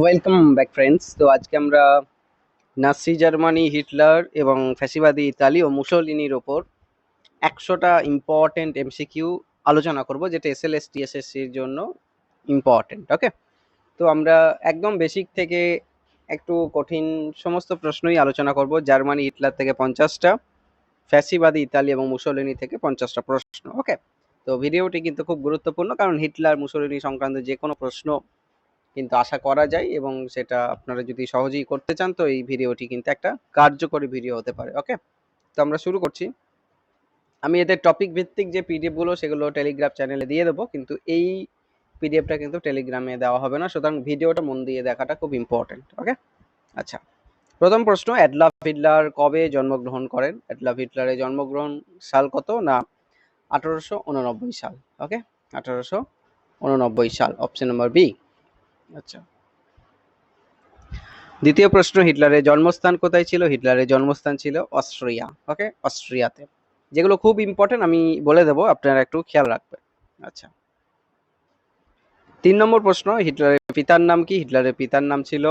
Welcome back friends তো আজকে আমরা নাসি জার্মানি, হিটলার এবং ফ্যাসিবাদী ইতালি ও মুসোলিনির ওপর একশোটা ইম্পর্টেন্ট এমসিকিউ আলোচনা করব, যেটা এস এল এস টিএসএসসির জন্য ইম্পর্টেন্ট ওকে তো আমরা একদম বেসিক থেকে একটু কঠিন সমস্ত প্রশ্নই আলোচনা করব, জার্মানি, হিটলার থেকে পঞ্চাশটা, ফ্যাসিবাদী ইতালি এবং মুসোলিনি থেকে পঞ্চাশটা প্রশ্ন ওকে তো ভিডিওটি কিন্তু খুব গুরুত্বপূর্ণ, কারণ হিটলার, মুসোলিনি সংক্রান্ত যে কোনো প্রশ্ন কিন্তু আশা করা যায় এবং সেটা আপনারা যদি সহজেই করতে চান, তো এই ভিডিওটি কিন্তু একটা কার্যকরী ভিডিও হতে পারে, ওকে? তো আমরা শুরু করছি। আমি এদের টপিক ভিত্তিক যে পিডিএফগুলো সেগুলো টেলিগ্রাম চ্যানেলে দিয়ে দেবো, কিন্তু এই পিডিএফটা কিন্তু টেলিগ্রামে দেওয়া হবে না। সুতরাং ভিডিওটা মন দিয়ে দেখাটা খুব ইম্পর্টেন্ট ওকে? আচ্ছা প্রথম প্রশ্ন, অ্যাডলাফ হিটলার কবে জন্মগ্রহণ করেন? অ্যাডলাফ হিটলারের জন্মগ্রহণ সাল কত না আঠারোশো উননব্বই সাল, ওকে? আঠারোশো উননব্বই সাল অপশন নম্বর বি আচ্ছা। দ্বিতীয় প্রশ্ন, হিটলারের জন্মস্থান কোথায় ছিল? হিটলারের জন্মস্থান ছিল অস্ট্রিয়া ওকে অস্ট্রিয়াতে। যেগুলো খুব ইম্পর্টেন্ট আমি বলে দেবো, আপনারা একটু খেয়াল রাখবেন। আচ্ছা। তিন নম্বর প্রশ্ন, হিটলারের পিতার নাম কি? হিটলারের পিতার নাম ছিল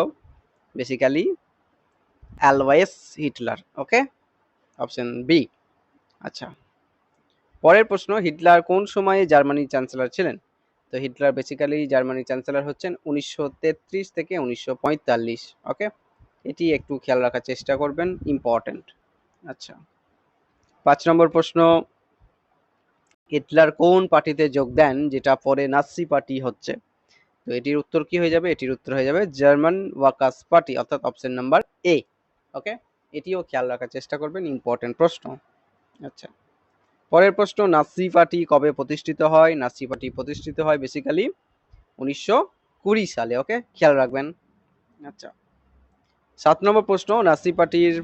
basically always Hitler okay option B আচ্ছা। পরের প্রশ্ন, হিটলার কোন সময়ে জার্মানির চ্যান্সেলর ছিলেন? তো হিটলার বেসিক্যালি জার্মানির চ্যান্সেলর হচ্ছেন উনিশশো তেত্রিশ থেকে উনিশশো পঁয়তাল্লিশ ওকে এটি একটু খেয়াল রাখার চেষ্টা করবেন ইম্পর্ট্যান্ট আচ্ছা পাঁচ নম্বর প্রশ্ন। হিটলার কোন পার্টিতে যোগ দেন যেটা পরে নাসি পার্টি হচ্ছে? তো এটির উত্তর কি হয়ে যাবে? এটির উত্তর হয়ে যাবে জার্মান ওয়ার্কার্স পার্টি, অর্থাৎ অপশন নাম্বার এ ওকে এটিও খেয়াল রাখার চেষ্টা করবেন ইম্পর্টেন্ট প্রশ্ন। আচ্ছা পরের প্রশ্ন নাসি পার্টি কবে প্রতিষ্ঠিত হয়? নাসি পার্টি প্রতিষ্ঠিত হয় বেসিক্যালি উনিশশো কুড়ি সালে ওকে খেয়াল রাখবেন। আচ্ছা। সাত নম্বর প্রশ্ন নাসি পার্টির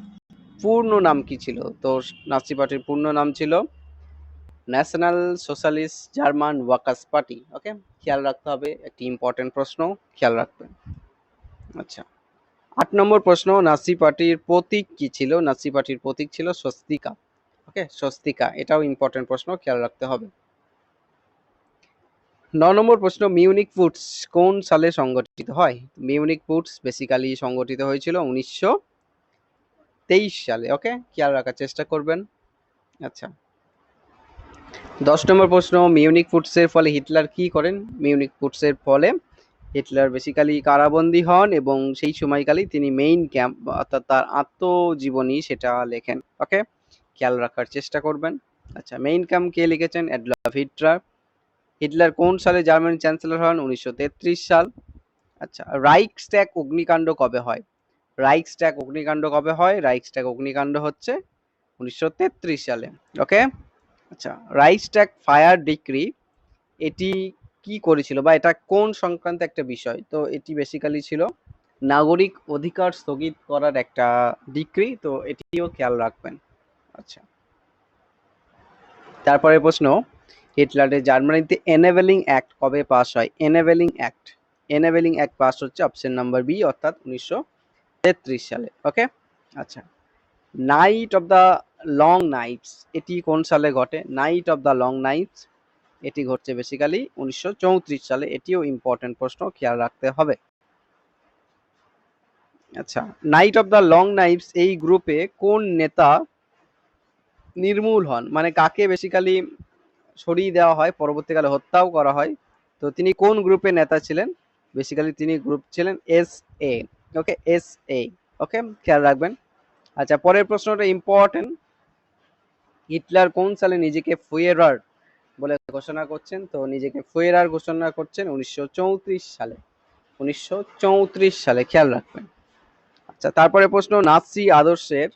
পূর্ণ নাম কি ছিল? তো নাসি পার্টির পূর্ণ নাম ছিল national socialist German workers party okay খেয়াল রাখতে হবে একটি ইম্পর্টেন্ট প্রশ্ন খেয়াল রাখবেন। আচ্ছা। আট নম্বর প্রশ্ন নাসি পার্টির প্রতীক কি ছিল? নাসি পার্টির প্রতীক ছিল স্বস্তিকা। ওকে? স্বস্তিকা, এটাও ইম্পর্টেন্ট প্রশ্ন, খেয়াল রাখতে হবে। ন নম্বর প্রশ্ন, মিউনিক ফুডস কোন সালে সংগঠিত হয়? মিউনিক ফুডস বেসিক্যালি সংগঠিত হয়েছিল উনিশশো তেইশ সালে, ওকে? খেয়াল রাখার চেষ্টা করবেন। আচ্ছা। দশ নম্বর প্রশ্ন, মিউনিক ফুডসের ফলে হিটলার কি করেন? মিউনিক ফুডসের ফলে হিটলার বেসিক্যালি কারাবন্দী হন এবং সেই সময়কালেই তিনি মেইন ক্যাম্প অর্থাৎ তার আত্মজীবনী সেটা লেখেন, ওকে? খেয়াল রাখার চেষ্টা করবেন। আচ্ছা মেইন কাম কে লিখেছেন? Adolf Hitler. হিটলার কোন সালে জার্মানি চ্যান্সেলর হন? উনিশশো তেত্রিশ সাল। আচ্ছা রাইক স্ট্যাক অগ্নিকাণ্ড কবে হয়? রাইক স্ট্যাক অগ্নিকাণ্ড কবে হয়? রাইক স্ট্যাক অগ্নিকাণ্ড হচ্ছে উনিশশো তেত্রিশ সালে। ওকে আচ্ছা রাইক স্ট্যাক ফায়ার ডিক্রি এটি কি করেছিল বা এটা কোন সংক্রান্ত একটা বিষয়? তো এটি বেসিক্যালি ছিল নাগরিক অধিকার স্থগিত করার একটা ডিক্রি তো এটিও খেয়াল রাখবেন। আচ্ছা। তারপরে প্রশ্ন, হিটলারের জার্মানিতে এনেবেলিং অ্যাক্ট কবে পাস হয়? Enabling act enabling act pass হচ্ছে অপশন নাম্বার বি অর্থাৎ উনিশশো তেত্রিশ সালে ওকে আচ্ছা। Night of the long knights এটি কোন সালে ঘটে? Night of the long knights এটি ঘটছে বেসিক্যালি উনিশশো চৌত্রিশ সালে, এটিও ইম্পর্টেন্ট প্রশ্ন, খেয়াল রাখতে হবে। আচ্ছা night of the long knights এই গ্রুপে কোন নেতা নির্মূল হন। মানে কাকে বেসিক্যালি সরিয়ে দেওয়া হয়, পরবর্তীকালে হত্যাও করা হয়। তো তিনি কোন গ্রুপের নেতা ছিলেন? বেসিক্যালি তিনি গ্রুপ ছিলেন S A okay S A ওকে খেয়াল রাখবেন। আচ্ছা পরের প্রশ্নটা ইম্পর্টেন্ট হিটলার কোন সালে নিজেকে ফুয়েরার বলে ঘোষণা করছেন? তো নিজেকে ফুয়েরার ঘোষণা করছেন উনিশশো চৌত্রিশ সালে। উনিশশো চৌত্রিশ সালে, খেয়াল রাখবেন। আচ্ছা তারপরে প্রশ্ন নাসি আদর্শের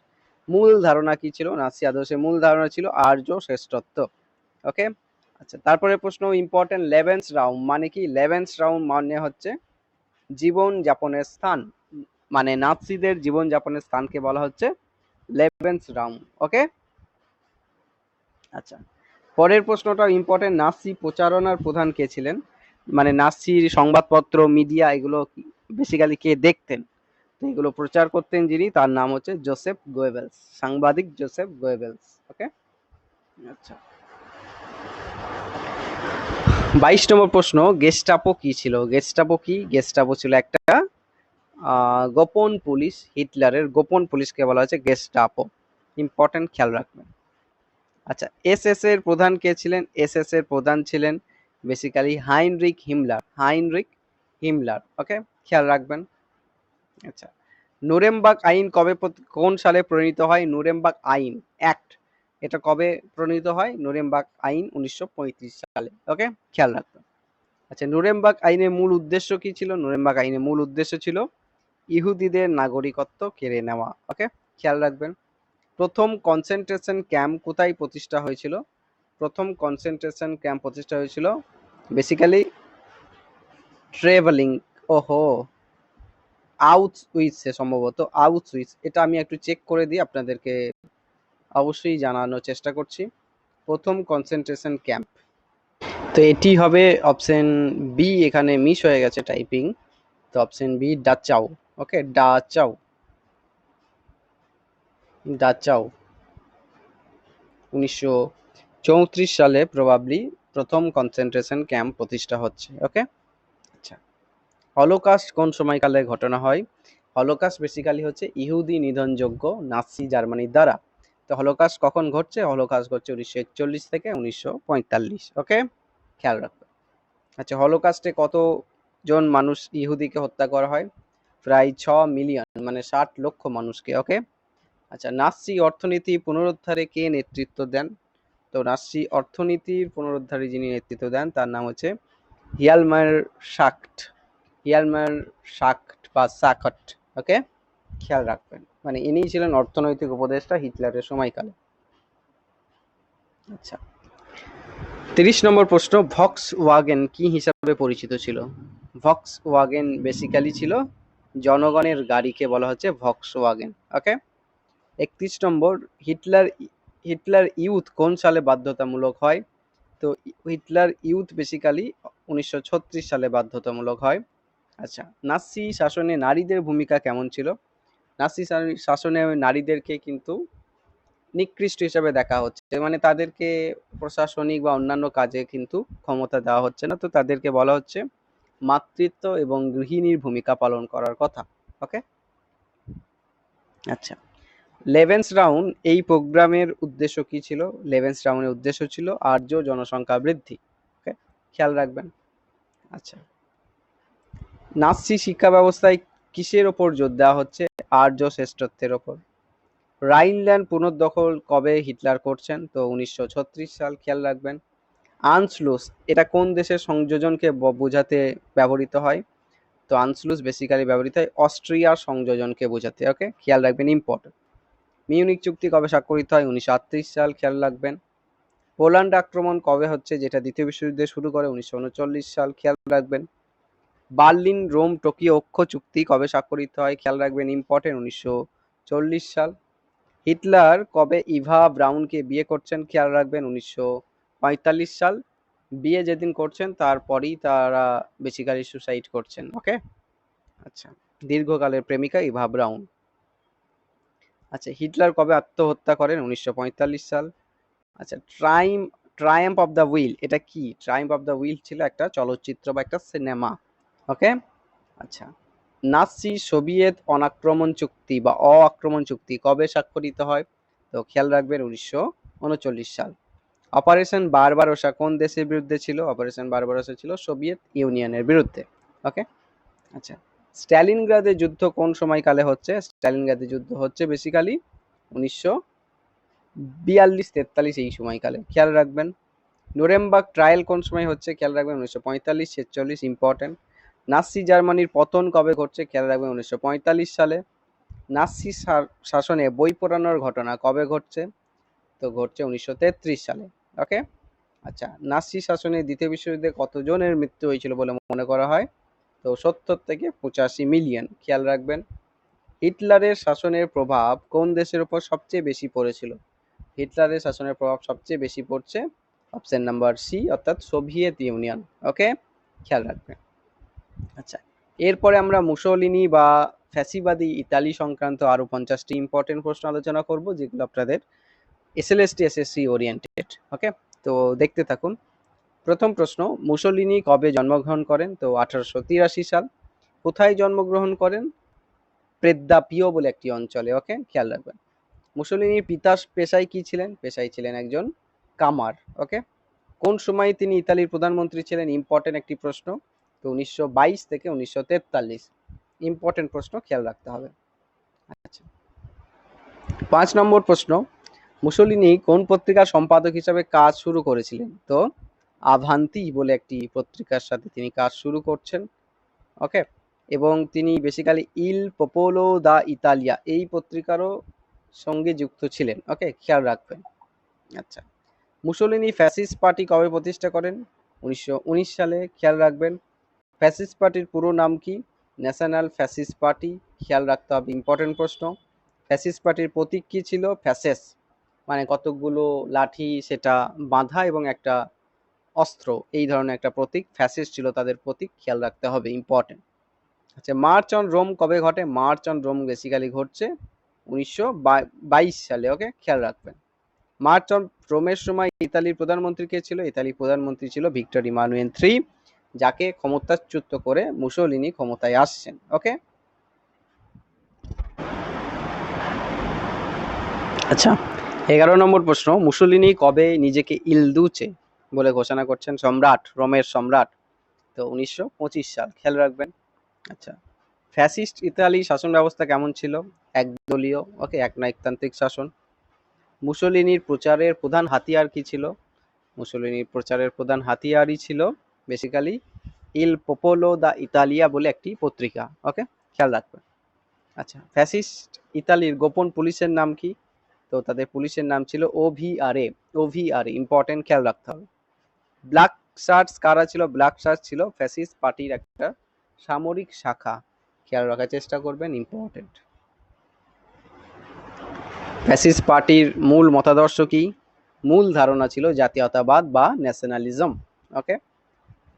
মূল ধারণা কি ছিল? নাসি আদর্শের মূল ধারণা ছিল আর্য শ্রেষ্ঠত্ব। ওকে আচ্ছা তারপরে প্রশ্ন ইম্পর্টেন্ট লেভেন্স রাউন্ড মানে কি? লেভেন্স রাউন্ড মানে হচ্ছে জীবন যাপনের স্থান। মানে নাৎসিদের জীবন যাপনের স্থানকে বলা হচ্ছে লেভেন্স রাউন্ড ওকে আচ্ছা পরের প্রশ্নটা ইম্পর্টেন্ট নাসি প্রচারণার প্রধান কে ছিলেন? মানে নাসির সংবাদপত্র মিডিয়া এগুলো বেসিক্যালি কে দেখতেন? এগুলো প্রচার করতেন যিনি, তার নাম হচ্ছে জোসেফ গোয়েবেলস সাংবাদিক জোসেফ গোয়েবেলস ওকে? আচ্ছা। বাইশ নম্বর প্রশ্ন, গেস্টাপো কি ছিল? গেস্টাপো কি? গেস্টাপো ছিল একটা গোপন পুলিশ, হিটলারের গোপন পুলিশকে বলা হয়েছে গেস্টাপো। ইম্পর্টেন্ট খেয়াল রাখবেন। আচ্ছা এসএস এর প্রধান কে ছিলেন? এসএস এর প্রধান ছিলেন basically Heinrich Himmler Heinrich Himmler, okay? খেয়াল রাখবেন। আচ্ছা। নুরেমবার্গ আইন কবে কোন সালে প্রণীত হয়? নুরেমবার্গ আইন অ্যাক্ট। এটা কবে প্রণীত হয়? নুরেমবার্গ আইন উনিশশো পঁয়ত্রিশ সালে। ওকে? খেয়াল রাখবে আচ্ছা নুরেমবার্গ আইনের মূল উদ্দেশ্য কি ছিল? নুরেমবার্গ আইনের মূল উদ্দেশ্য ছিল ইহুদিদের নাগরিকত্ব কেড়ে নেওয়া। ওকে? খেয়াল রাখবেন। প্রথম কনসেন্ট্রেশন ক্যাম্প কোথায় প্রতিষ্ঠা হয়েছিল? প্রথম কনসেন্ট্রেশন ক্যাম্প প্রতিষ্ঠা হয়েছিল বেসিক্যালি ট্রেভেলিং ওহো! আউট উইথসে সম্ভবত আউট উইথ এটা আমি একটু চেক করে দিই আপনাদেরকে। অবশ্যই জানানোর চেষ্টা করছি। প্রথম কনসেন্ট্রেশন ক্যাম্প তো এটি হবে অপশন বি এখানে মিস হয়ে গেছে টাইপিং তো অপশন বি ডাচাও ওকে ডাচাও ডাচাও উনিশশো চৌত্রিশ সালে প্রবাবলি প্রথম কনসেন্ট্রেশন ক্যাম্প প্রতিষ্ঠা হচ্ছে। ওকে হলোকাস্ট কোন সময়কালে ঘটনা হয়? হলোকাস্ট বেসিক্যালি হচ্ছে ইহুদি নিধনযোগ্য নাসি জার্মানির দ্বারা। তো হলোকাস্ট কখন ঘটছে? হলোকাস্ট ঘটছে উনিশশো একচল্লিশ থেকে উনিশশো পঁয়তাল্লিশ ওকে খেয়াল রাখবে। আচ্ছা হলোকাস্টে কতজন মানুষ ইহুদিকে হত্যা করা হয়? প্রায় ছ মিলিয়ন মানে ষাট লক্ষ মানুষকে ওকে আচ্ছা নাসি অর্থনীতি পুনরুদ্ধারে কে নেতৃত্ব দেন? তো নাসি অর্থনীতির পুনরুদ্ধারে যিনি নেতৃত্ব দেন, তার নাম হচ্ছে হিয়ালমার শাক্ট। হিয়ালমার শাক্ট বা সাকট, ওকে? খেয়াল রাখবেন। মানে ইনিই ছিলেন অর্থনৈতিক উপদেষ্টা হিটলারের সময়কালে। আচ্ছা। তিরিশ নম্বর প্রশ্ন ভক্স ওয়াগেন কি হিসাবে পরিচিত ছিল? ভক্স ওয়াগেন বেসিক্যালি ছিল জনগণের গাড়িকে বলা হচ্ছে ভক্স ওয়াগেন ওকে? একত্রিশ নম্বর, হিটলার হিটলার ইউথ কোন সালে বাধ্যতামূলক হয়? তো, হিটলার ইউথ বেসিক্যালি উনিশশো ছত্রিশ সালে বাধ্যতামূলক হয়। আচ্ছা নাসি শাসনে নারীদের ভূমিকা কেমন ছিল? নাসি শাসনে নারীদেরকে কিন্তু নিকৃষ্ট হিসাবে দেখা হচ্ছে। মানে তাদেরকে প্রশাসনিক বা অন্যান্য কাজে কিন্তু ক্ষমতা দেওয়া হচ্ছে না। তো তাদেরকে বলা হচ্ছে মাতৃত্ব এবং গৃহিণীর ভূমিকা পালন করার কথা। ওকে? আচ্ছা লেভেন্স রাউন্ড এই প্রোগ্রামের উদ্দেশ্য কি ছিল? লেভেন্স রাউন্ডের উদ্দেশ্য ছিল আর্য জনসংখ্যা বৃদ্ধি। ওকে? খেয়াল রাখবেন। আচ্ছা নাৎসি শিক্ষা ব্যবস্থায় কিসের ওপর জোর দেওয়া হচ্ছে? আর্য শ্রেষ্ঠত্বের ওপর। রাইনল্যান্ড পুনর্দখল কবে হিটলার করছেন? তো উনিশশো ছত্রিশ সাল খেয়াল রাখবেন। আনসলুস, এটা কোন দেশের সংযোজনকে বোঝাতে ব্যবহৃত হয়? তো আনসলুস বেসিক্যালি ব্যবহৃত হয় অস্ট্রিয়ার সংযোজনকে বোঝাতে ওকে খেয়াল রাখবেন ইম্পর্টেন্ট মিউনিক চুক্তি কবে স্বাক্ষরিত হয়? উনিশশো আটত্রিশ সাল খেয়াল রাখবেন। পোল্যান্ড আক্রমণ কবে হচ্ছে? যেটা দ্বিতীয় বিশ্বযুদ্ধে শুরু করে, উনিশশো উনচল্লিশ সাল খেয়াল রাখবেন। বার্লিন, রোম, টোকিও অক্ষ চুক্তি কবে স্বাক্ষরিত হয় খেয়াল রাখবেন ইম্পর্টেন্ট উনিশশো চল্লিশ সাল। হিটলার কবে ইভা ব্রাউনকে বিয়ে করছেন খেয়াল রাখবেন উনিশশো পঁয়তাল্লিশ সাল। বিয়ে যেদিন করছেন তারপরেই তারা বেসিক্যালি সুসাইড করছেন ওকে আচ্ছা দীর্ঘকালের প্রেমিকা ইভা ব্রাউন। আচ্ছা হিটলার কবে আত্মহত্যা করেন উনিশশো পঁয়তাল্লিশ সাল। আচ্ছা ট্রাইম, ট্রায়াম্প অফ দ্য উইল, এটা কি? ট্রায়াম্প অফ দ্য উইল ছিল একটা চলচ্চিত্র বা একটা সিনেমা। ওকে আচ্ছা। নাসি সোভিয়েত অনাক্রমণ চুক্তি বা অ আক্রমণ চুক্তি কবে স্বাক্ষরিত হয়? তো খেয়াল রাখবেন উনিশশো উনচল্লিশ সাল। অপারেশন বারবারোসা কোন দেশের বিরুদ্ধে ছিল? অপারেশন বারবারোসা ছিল সোভিয়েত ইউনিয়নের বিরুদ্ধে। ওকে আচ্ছা। স্ট্যালিনগ্রাদের যুদ্ধ কোন সময়কালে হচ্ছে? স্ট্যালিনগ্রাদের যুদ্ধ হচ্ছে বেসিক্যালি উনিশশো বিয়াল্লিশ তেতাল্লিশ এই সময়কালে। খেয়াল রাখবেন। নুরেমবার্গ ট্রায়াল কোন সময় হচ্ছে? খেয়াল রাখবেন উনিশশো পঁয়তাল্লিশ ছেচল্লিশ ইম্পর্টেন্ট নাসি জার্মানির পতন কবে ঘটছে খেয়াল রাখবেন, উনিশশো পঁয়তাল্লিশ সালে। নাসি শাসনে বই পোড়ানোর ঘটনা কবে ঘটছে? তো ঘটছে উনিশশো তেত্রিশ সালে ওকে আচ্ছা নাসি শাসনে দ্বিতীয় বিশ্বযুদ্ধে কতজনের মৃত্যু হয়েছিল বলে মনে করা হয়? তো সত্তর থেকে পঁচাশি মিলিয়ন, খেয়াল রাখবেন। হিটলারের শাসনের প্রভাব কোন দেশের উপর সবচেয়ে বেশি পড়েছিল? হিটলারের শাসনের প্রভাব সবচেয়ে বেশি পড়ছে অপশন নাম্বার সি, অর্থাৎ সোভিয়েত ইউনিয়ন ওকে খেয়াল রাখবেন। আচ্ছা এরপরে আমরা মুসোলিনি বা ফ্যাসিবাদী ইতালি সংক্রান্ত আরও পঞ্চাশটি ইম্পর্টেন্ট প্রশ্ন আলোচনা করব, যেগুলো আপনাদের এসএলএসটি এসএসসি ওরিয়েন্টেড ওকে তো দেখতে থাকুন। প্রথম প্রশ্ন, মুসলিনি কবে জন্মগ্রহণ করেন? তো আঠারোশো তিরাশি সাল। কোথায় জন্মগ্রহণ করেন? প্রেদ্দাপিও বলে একটি অঞ্চলে ওকে খেয়াল রাখবেন। মুসলিনির পিতা পেশায় কি ছিলেন? পেশায় ছিলেন একজন কামার ওকে কোন সময় তিনি ইতালির প্রধানমন্ত্রী ছিলেন? ইম্পর্টেন্ট একটি প্রশ্ন। তো উনিশশো বাইশ থেকে উনিশশো তেতাল্লিশ। ইম্পর্টেন্ট প্রশ্ন, খেয়াল রাখতে হবে। আচ্ছা। পাঁচ নম্বর প্রশ্ন, মুসলিনি কোন পত্রিকার সম্পাদক হিসাবে কাজ শুরু করেছিলেন? তো আভান্তি বলে একটি পত্রিকার সাথে তিনি কাজ শুরু করছেন, ওকে? এবং তিনি বেসিক্যালি ইল পপোলো দা ইতালিয়া এই পত্রিকারও সঙ্গে যুক্ত ছিলেন, ওকে? খেয়াল রাখবেন। আচ্ছা। মুসলিনি ফ্যাসিস্ট পার্টি কবে প্রতিষ্ঠা করেন? উনিশশো উনিশ সালে, খেয়াল রাখবেন। ফ্যাসিস্ট পার্টির পুরো নাম কি? National fascist party. খেয়াল রাখতে হবে ইম্পর্টেন্ট প্রশ্ন। ফ্যাসিস্ট পার্টির প্রতীক কি ছিল? ফ্যাসেস মানে কতকগুলো লাঠি সেটা বাঁধা এবং একটা অস্ত্র, এই ধরনের একটা প্রতীক। ফ্যাসিস্ট ছিল তাদের প্রতীক, খেয়াল রাখতে হবে ইম্পর্টেন্ট আচ্ছা মার্চ অন রোম কবে ঘটে? মার্চ অন রোম বেসিক্যালি ঘটছে উনিশশো বাইশ সালে ওকে খেয়াল রাখবেন। মার্চ অন রোমের সময় ইতালির প্রধানমন্ত্রী কে ছিল? ইতালির প্রধানমন্ত্রী ছিল ভিক্টর ইমানুয়েল থ্রি। যাকে ক্ষমতাচ্যুত করে মুসোলিনি ক্ষমতায় আসছেন, ওকে? আচ্ছা এগারো নম্বর প্রশ্ন, মুসোলিনি কবে নিজেকে ইলদুচে বলে ঘোষণা করছেন? সম্রাট, রোমের সম্রাট। তো উনিশশো পঁচিশ সাল, খেয়াল রাখবেন। আচ্ছা ফ্যাসিস্ট ইতালি শাসন ব্যবস্থা কেমন ছিল? একদলীয়, ওকে একনায়কতান্ত্রিক শাসন। মুসোলিনির প্রচারের প্রধান হাতিয়ার কি ছিল? মুসোলিনির প্রচারের প্রধান হাতিয়ারই ছিল বেসিক্যালি ইল পোপোলো দা ইতালিয়া বলে একটি পত্রিকা ওকে খেয়াল রাখবেন আচ্ছা ফ্যাসিস্ট ইতালির গোপন পুলিশের নাম কি? তো তাদের পুলিশের নাম ছিল ওভিআরএ ওভিআরএ ইম্পর্টেন্ট খেয়াল রাখতে হবে। ব্ল্যাক শার্টস কারা ছিল? ব্ল্যাক শার্টস ছিল ফ্যাসিস্ট পার্টির একটা সামরিক শাখা। খেয়াল রাখার চেষ্টা করবেন ইম্পর্টেন্ট ফ্যাসিস্ট পার্টির মূল মতাদর্শ কি? মূল ধারণা ছিল জাতীয়তাবাদ বা ন্যাশনালিজম ওকে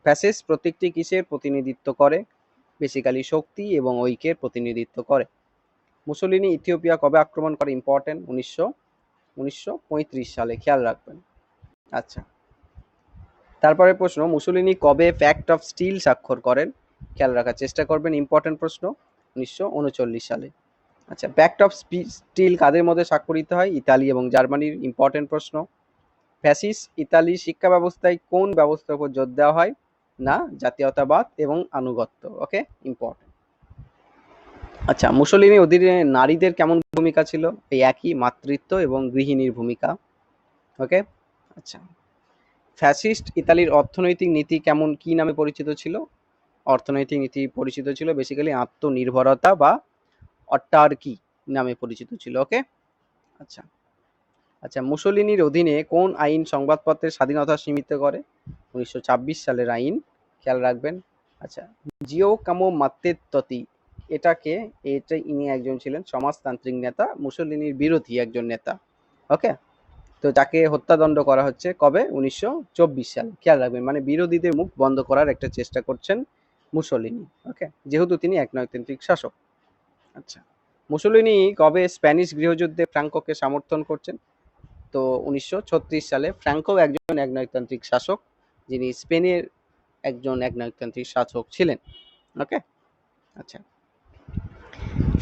ফ্যাসিস্ট প্রত্যেকটি কিসের প্রতিনিধিত্ব করে? বেসিক্যালি শক্তি এবং ঐক্যের প্রতিনিধিত্ব করে। মুসলিনি ইথিওপিয়া কবে আক্রমণ করে ইম্পর্টেন্ট উনিশশো উনিশশো সালে, খেয়াল রাখবেন। আচ্ছা। তারপরে প্রশ্ন, মুসলিনি কবে ফ্যাক্ট অফ স্টিল স্বাক্ষর করেন? খেয়াল রাখার চেষ্টা করবেন ইম্পর্টেন্ট প্রশ্ন, উনিশশো উনচল্লিশ সালে। আচ্ছা প্যাক্ট অফ স্টিল কাদের মধ্যে স্বাক্ষরিত হয়? ইতালি এবং জার্মানির ইম্পর্টেন্ট প্রশ্ন। ফ্যাসিস ইতালি শিক্ষা ব্যবস্থায় কোন ব্যবস্থার উপর জোর দেওয়া হয়? না, জাতীয়তাবাদ এবং আনুগত্য ওকে ইম্পর্টেন্ট আচ্ছা মুসলিনের অধীনে নারীদের কেমন ভূমিকা ছিল? এই একই মাতৃত্ব এবং গৃহিণীর ভূমিকা ওকে আচ্ছা ফ্যাসিস্ট ইতালির অর্থনৈতিক নীতি কেমন, কি নামে পরিচিত ছিল? অর্থনৈতিক নীতি পরিচিত ছিল বেসিক্যালি আত্মনির্ভরতা বা অট্টার্কি নামে পরিচিত ছিল ওকে আচ্ছা আচ্ছা মুসলিনির অধীনে কোন আইন সংবাদপত্রের স্বাধীনতা সীমিত করে? উনিশশো সালের আইন, খেয়াল রাখবেন। আচ্ছা জিও কামো মাত্তেত্ততি, এটাকে, এটা ইনি একজন ছিলেন সমাজতান্ত্রিক নেতা, মুসলিনির বিরোধী একজন নেতা। ওকে? তো যাকে হত্যাদণ্ড করা হচ্ছে কবে? উনিশশো সালে। খেয়াল রাখবেন মানে বিরোধীদের মুখ বন্ধ করার একটা চেষ্টা করছেন মুসলিনি। ওকে? যেহেতু তিনি একনায়কতান্ত্রিক শাসক। আচ্ছা মুসলিনি কবে স্প্যানিশ গৃহযুদ্ধে ফ্রাঙ্কোকে সমর্থন করছেন? তো উনিশশো ছত্রিশ সালে ফ্রাঙ্কো একজন একনায়কতান্ত্রিক শাসক, যিনি স্পেনের একজন একনায়কতান্ত্রিক শাসক ছিলেন। ওকে আচ্ছা।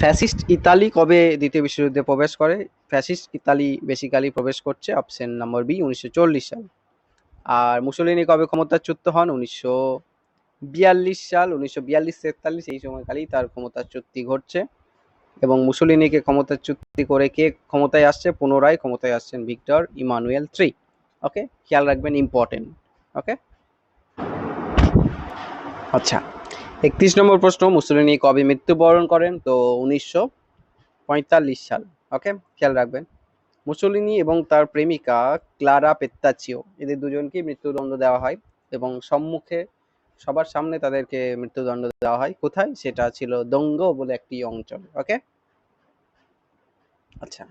ফ্যাসিস্ট ইতালি কবে দ্বিতীয় বিশ্বযুদ্ধে প্রবেশ করে? ফ্যাসিস্ট ইতালি বেসিক্যালি প্রবেশ করছে অপশন নম্বর বি উনিশশো সাল। আর মুসলিনি কবে ক্ষমতাচ্যুত হন? উনিশশো বিয়াল্লিশ সাল, উনিশশো বিয়াল্লিশ তেতাল্লিশ, এই সময়কালেই তার ক্ষমতাচ্যুতি ঘটছে। এবং মুসলিনিকে ক্ষমতাচ্যুতি করে কে ক্ষমতায় আসছে? পুনরায় ক্ষমতায় আসছেন ভিক্টর ইমানুয়েল থ্রি। ওকে? খেয়াল রাখবেন ইম্পর্টেন্ট ওকে? আচ্ছা একত্রিশ নম্বর প্রশ্ন। মুসলিনি কবে মৃত্যুবরণ করেন? তো উনিশশো পঁয়তাল্লিশ সাল। ওকে? খেয়াল রাখবেন। মুসলিনি এবং তার প্রেমিকা ক্লারা পেত্তাচিও এদের দুজনকে মৃত্যুদণ্ড দেওয়া হয় এবং সম্মুখে সবার সামনে তাদেরকে মৃত্যুদণ্ড দেওয়া হয়। কোথায়? সেটা ছিল দঙ্গ বলে একটি অঞ্চল ওকে আচ্ছা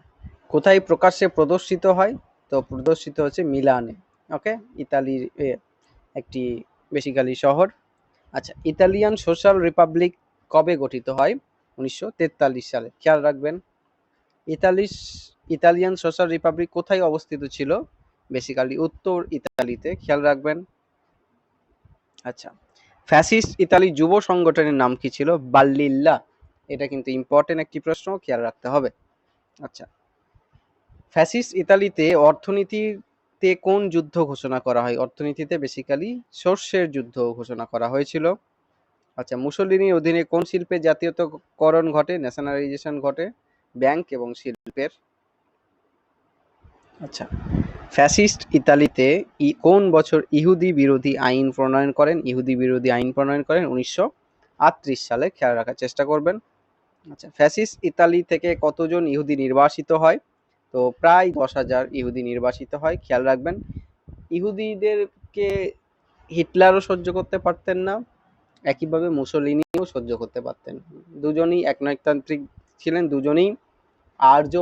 কোথায় প্রকাশ্যে প্রদর্শিত হয়? তো প্রদর্শিত হচ্ছে মিলানে ওকে ইতালির একটি বেসিক্যালি শহর। আচ্ছা ইতালিয়ান সোশ্যাল রিপাবলিক কবে গঠিত হয়? উনিশশো তেতাল্লিশ সালে, খেয়াল রাখবেন। ইতালিশ, ইতালিয়ান সোশ্যাল রিপাবলিক কোথায় অবস্থিত ছিল? বেসিক্যালি উত্তর ইতালিতে, খেয়াল রাখবেন। আচ্ছা ফ্যাসিস্ট ইতালি যুব সংগঠনের নাম কি ছিল? বাল্লিল্লা। এটা কিন্তু ইম্পর্টেন্ট একটি প্রশ্ন, খেয়াল রাখতে হবে। আচ্ছা। ফ্যাসিস্ট ইতালিতে অর্থনীতিতে কোন যুদ্ধ ঘোষণা করা হয়? অর্থনীতিতে বেসিক্যালি শস্যের যুদ্ধ ঘোষণা করা হয়েছিল। আচ্ছা মুসলিনীর অধীনে কোন শিল্পে জাতীয়তকরণ ঘটে? ন্যাশনালাইজেশন ঘটে। ব্যাংক এবং শিল্পের। আচ্ছা। ফ্যাসিস্ট ইতালিতে কোন বছর ইহুদি বিরোধী আইন প্রণয়ন করেন? ইহুদি বিরোধী আইন প্রণয়ন করেন উনিশশো আটত্রিশ সালে। খেয়াল রাখার চেষ্টা করবেন। আচ্ছা ফ্যাসিস্ট ইতালি থেকে কতজন ইহুদি নির্বাসিত হয়? তো প্রায় দশ হাজার ইহুদি নির্বাসিত হয়। খেয়াল রাখবেন, ইহুদিদেরকে হিটলারও সহ্য করতে পারতেন না। একইভাবে মুসলিনিও সহ্য করতে পারতেন। দুজনই একনায়কতান্ত্রিক ছিলেন, দুজনেই আর্য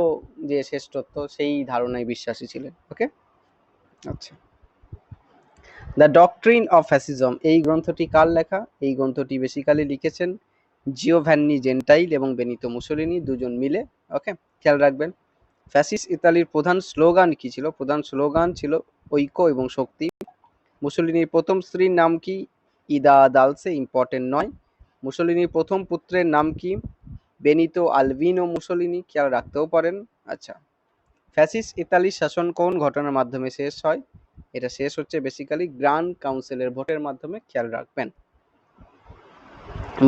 যে শ্রেষ্ঠত্ব, সেই ধারণায় বিশ্বাসী ছিলেন। ওকে? আচ্ছা। দ্য ডকট্রিন অফ ফ্যাসিজম এই গ্রন্থটি কার লেখা? এই গ্রন্থটি বেসিক্যালি লিখেছেন জিওভ্যান্নি জেন্টাইল এবং বেনিতো মুসোলিনি দুজন মিলে, ওকে? খেয়াল রাখবেন। ফ্যাসিস ইতালির প্রধান স্লোগান কি ছিল? প্রধান স্লোগান ছিল ঐক্য এবং শক্তি। মুসোলিনির প্রথম স্ত্রীর নাম কি? ইদা দালসে ইম্পর্টেন্ট নয়। মুসোলিনির প্রথম পুত্রের নাম কি? বেনিতো আলভিনো মুসোলিনি খেয়াল রাখতেও পারেন। আচ্ছা। ফ্যাসিস্ট ইতালির শাসন কোন ঘটনার মাধ্যমে শেষ হয়? এটা শেষ হচ্ছে বেসিক্যালি গ্র্যান্ড কাউন্সিলের ভোটের মাধ্যমে, খেয়াল রাখবেন।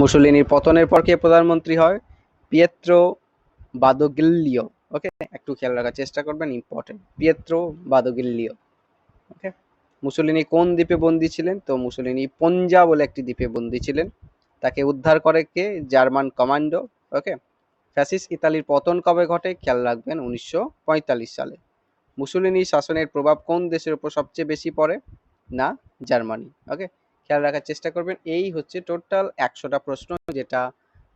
মুসোলিনির পতনের পর কে প্রধানমন্ত্রী হয়? Pietro Badoglio. ওকে একটু খেয়াল রাখার চেষ্টা করবেন important Pietro Badoglio. Okay Mussolini কোন দ্বীপে বন্দী ছিলেন? তো মুসোলিনি পঞ্জা বলে একটি দ্বীপে বন্দী ছিলেন। তাকে উদ্ধার করে কে? German commando. ওকে ফ্যাসিস্ট ইতালির পতন কবে ঘটে খেয়াল রাখবেন উনিশশো পঁয়তাল্লিশ সালে। মুসোলিনির শাসনের প্রভাব কোন দেশের উপর সবচেয়ে বেশি পড়ে? না, জার্মানি। ওকে? খেয়াল রাখার চেষ্টা করবেন। এই হচ্ছে টোটাল একশোটা প্রশ্ন যেটা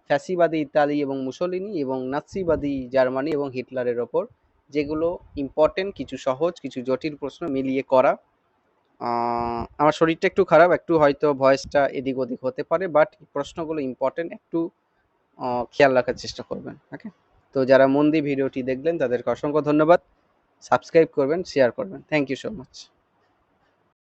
ফ্যাসিবাদী ইতালি এবং মুসোলিনি এবং নাৎসিবাদী জার্মানি এবং হিটলারের ওপর, যেগুলো ইম্পর্টেন্ট কিছু সহজ, কিছু জটিল প্রশ্ন মিলিয়ে করা। আমার শরীরটা একটু খারাপ, একটু হয়তো ভয়েসটা এদিক ওদিক হতে পারে বাট প্রশ্নগুলো ইম্পর্টেন্ট একটু খেয়াল রাখার চেষ্টা করবেন ওকে তো যারা মন দিয়ে ভিডিওটি দেখলেন, তাদেরকে অসংখ্য ধন্যবাদ। সাবস্ক্রাইব করবেন শেয়ার করবেন। Thank you so much